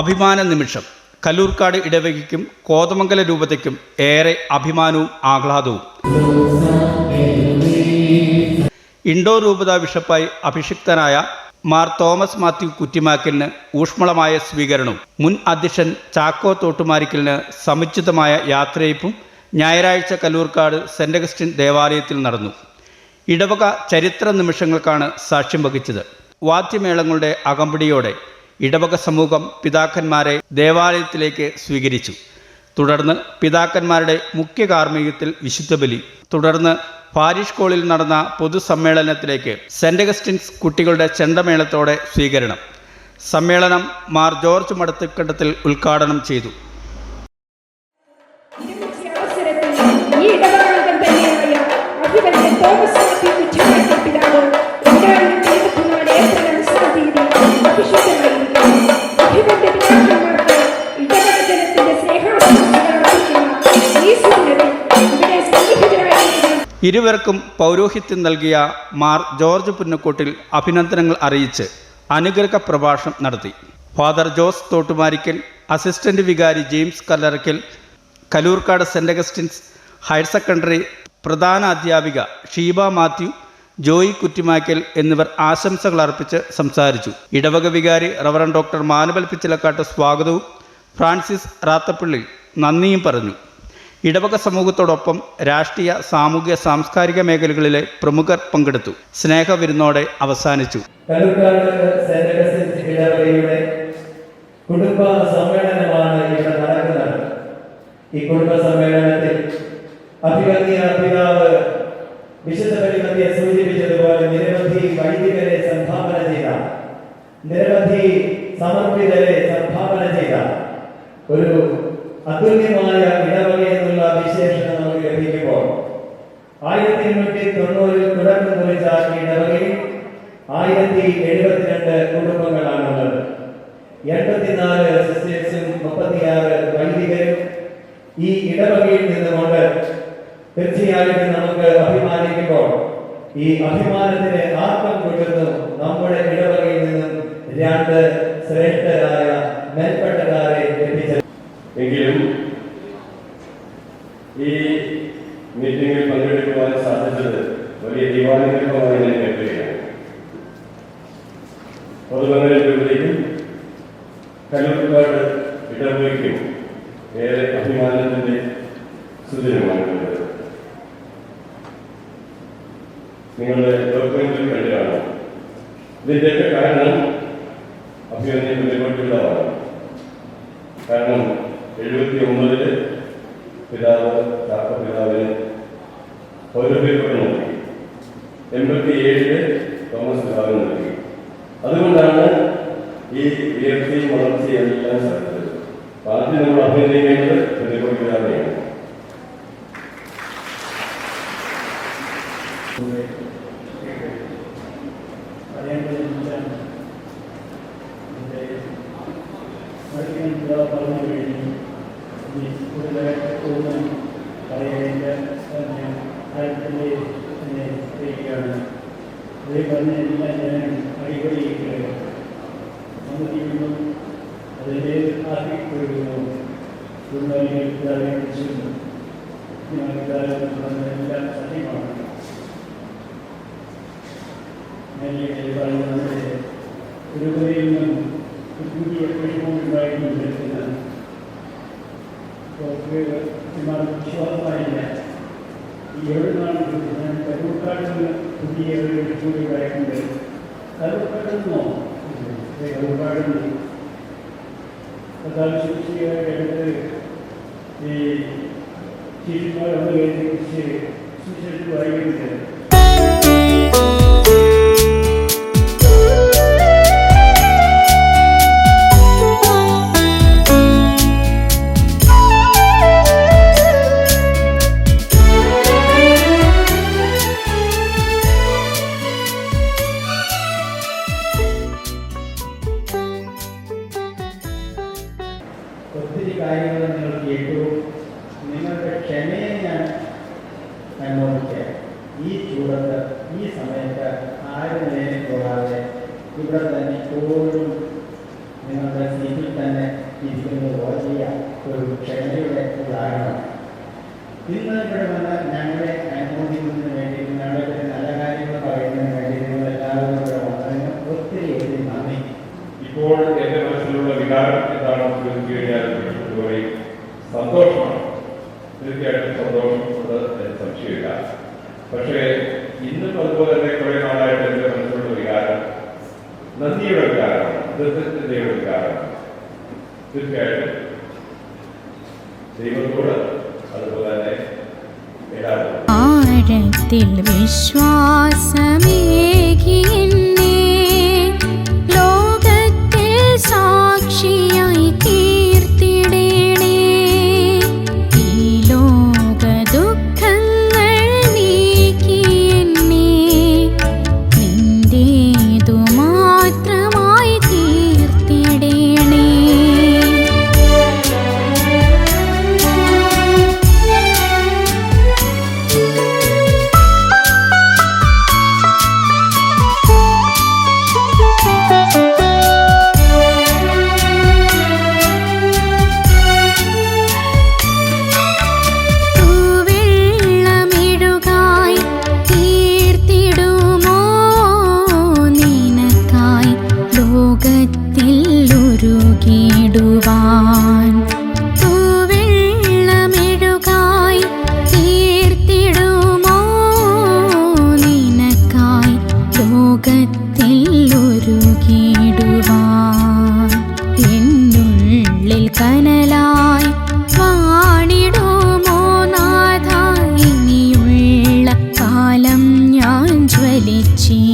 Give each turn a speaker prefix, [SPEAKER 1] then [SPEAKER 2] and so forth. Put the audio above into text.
[SPEAKER 1] അഭിമാന നിമിഷം. കല്ലൂർക്കാട് ഇടവകയ്ക്കും കോതമംഗല രൂപതയ്ക്കും ഏറെ അഭിമാനവും ആഹ്ലാദവും. ഇൻഡോ രൂപത ബിഷപ്പായി അഭിഷിക്തനായ മാർ തോമസ് മാത്യു കുറ്റിമാക്കലിന് ഊഷ്മളമായ സ്വീകരണവും മുൻ അധ്യക്ഷൻ ചാക്കോ തോട്ടുമാരിക്കലിന് സമുചിതമായ യാത്രയപ്പും ഞായറാഴ്ച കല്ലൂർക്കാട് സെന്റ് അഗസ്റ്റിൻ ദേവാലയത്തിൽ നടന്നു. ഇടവക ചരിത്ര നിമിഷങ്ങൾക്കാണ് സാക്ഷ്യം വഹിച്ചത്. വാദ്യമേളങ്ങളുടെ അകമ്പടിയോടെ ഇടവക സമൂഹം പിതാക്കന്മാരെ ദേവാലയത്തിലേക്ക് സ്വീകരിച്ചു. തുടർന്ന് പിതാക്കന്മാരുടെ മുഖ്യ കാർമ്മികത്തിൽ വിശുദ്ധ ബലി. തുടർന്ന് പാരിഷ് കോളിൽ നടന്ന പൊതുസമ്മേളനത്തിലേക്ക് സെന്റ് അഗസ്റ്റിൻസ് കുട്ടികളുടെ ചെണ്ടമേളത്തോടെ സ്വീകരണം. സമ്മേളനം മാർ ജോർജ് മടത്തിക്കണ്ടത്തിൽ ഉദ്ഘാടനം ചെയ്തു. ഇരുവർക്കും പൗരോഹിത്യം നൽകിയ മാർ ജോർജ് പുന്നക്കോട്ടിൽ അഭിനന്ദനങ്ങൾ അറിയിച്ച് അനുഗ്രഹ പ്രഭാഷണം നടത്തി. ഫാദർ ജോസ് തോട്ടുമാരിക്കൽ അസിസ്റ്റന്റ് വികാരി ജെയിംസ് കല്ലറയ്ക്കൽ കലൂർക്കാട് സെന്റ് അഗസ്റ്റിൻസ് ഹയർ സെക്കൻഡറി പ്രധാന അധ്യാപിക ഷീബ മാത്യു ജോയി കുറ്റിമാക്കൽ എന്നിവർ ആശംസകൾ അർപ്പിച്ച് സംസാരിച്ചു. ഇടവക വികാരി റവറൻ ഡോക്ടർ മാനുവൽ പിച്ചിലക്കാട്ട് സ്വാഗതവും ഫ്രാൻസിസ് റാത്തപ്പള്ളി നന്ദിയും പറഞ്ഞു. ഇടവക സമൂഹത്തോടൊപ്പം രാഷ്ട്രീയ സാമൂഹ്യ സാംസ്കാരിക മേഖലകളിലെ പ്രമുഖർ പങ്കെടുത്തു. സ്നേഹവിരുന്നോടെ അവസാനിച്ചു.
[SPEAKER 2] കുടുംബ സമ്മേളനമാണ് ഇവിടെ നടക്കുന്നത്. ഈ കുടുംബ സമ്മേളനത്തിൽ അഭിവന്യ പിതാവ് വിശുദ്ധ പരിമതിയെ സൂചിപ്പിച്ചതുപോലെ നിരവധി വൈദികരെ സംഭാവന ചെയ്ത നിരവധി സമർപ്പിതരെ സംഭാവന ചെയ്ത ഒരു അതുല്യമായ ഇടവക എന്നുള്ള വിശേഷണം നമുക്ക് ലഭിക്കുമ്പോൾ ആയിരത്തി എണ്ണൂറ്റി തൊണ്ണൂറിൽ തുടർന്ന് കുറിച്ച ഇടവകയിൽ ആയിരത്തി എഴുപത്തിരണ്ട് കുടുംബങ്ങളാണുള്ളത് എൺപത്തിനാല് സിസ്റ്റേഴ്സും മുപ്പത്തിയാറ് വൈദികരും ഈ ഇടവകയിൽ നിന്നുകൊണ്ട് തീർച്ചയായിട്ടും നമുക്ക് അഭിമാനിക്കുമ്പോൾ ഈ അഭിമാനത്തിന് ആർക്കും കൊടുക്കുന്നു നമ്മുടെ ഇടവകയിൽ നിന്നും രണ്ട് ശ്രേഷ്ഠരായ മേൽപ്പെട്ടക്കാരെ
[SPEAKER 3] രൂപതയ്ക്കും കല്ലൂർക്കാട് ഇടവയ്ക്കും ഏറെ അഭിമാനത്തിന്റെ സുദിനമാണ് നിങ്ങളുടെ ഡോക്യുമെന്റിൽ കണ്ടതാണ് ഇതിന്റെയൊക്കെ കാരണം അഭിനന്ദനം ബന്ധപ്പെട്ടുള്ളതാണ് കാരണം എഴുപത്തി ഒമ്പതിൽ പിതാവ് പിതാവിന് പൗരത്വം നൽകി. എൺപത്തി ഏഴിൽ തോമസ് നൽകി. അതുകൊണ്ടാണ് ഈ ഉയർച്ചയും വളർച്ചയും എല്ലാം സാധിച്ചത് അപ്പൊ ആദ്യം നമ്മൾ അഭിനന്ദിക്കേണ്ടത് ബന്ധപ്പെട്ട പിതാവിനെയാണ്
[SPEAKER 4] എല്ലാം ಉನ್ನತ ವಿದ್ಯಾಲಯ ಶಿಕ್ಷಣ ಉನ್ನತ ವಿದ್ಯಾಲಯ ಮಹಾವಿದ್ಯಾಲಯ ಸತಿ ಮಾಡಬೇಕು मैंने कई बार यहाँ से तिरुपति में कुछ एडमिशन इन्वाइट मिल रहे थे तो फिर हमारा विश्वास पाया गया ఏడున్నాను కరువుకాడు పుట్టి ఏడు ఎప్పుడు బయట కరువుకాడు కరువుకాడు നിന്ന് പ്രധാന ശിക്ഷയുടെ ഈ ശിശുമാർ വന്നു കഴിഞ്ഞ് സുശേഷം വായിക്കുന്നുണ്ട് ഒത്തിരി ഇവിടെ തന്നെ എപ്പോഴും നിങ്ങളുടെ സീറ്റിൽ തന്നെ
[SPEAKER 5] ഇരിക്കുന്ന വലിയ ഒരു ക്ഷമയുടെ ഉദാഹരണം. ഇന്ന് ഇവിടെ
[SPEAKER 6] വന്ന ഞങ്ങളുടെ നദിയുടെ കാരണം ദത്തത്തിന്റെ ഒരു കാരണം തീർച്ചയായിട്ടും ദൈവത്തോട് അതുപോലെ തന്നെ
[SPEAKER 7] ആഴത്തിൽ വിശ്വാസമേ 一。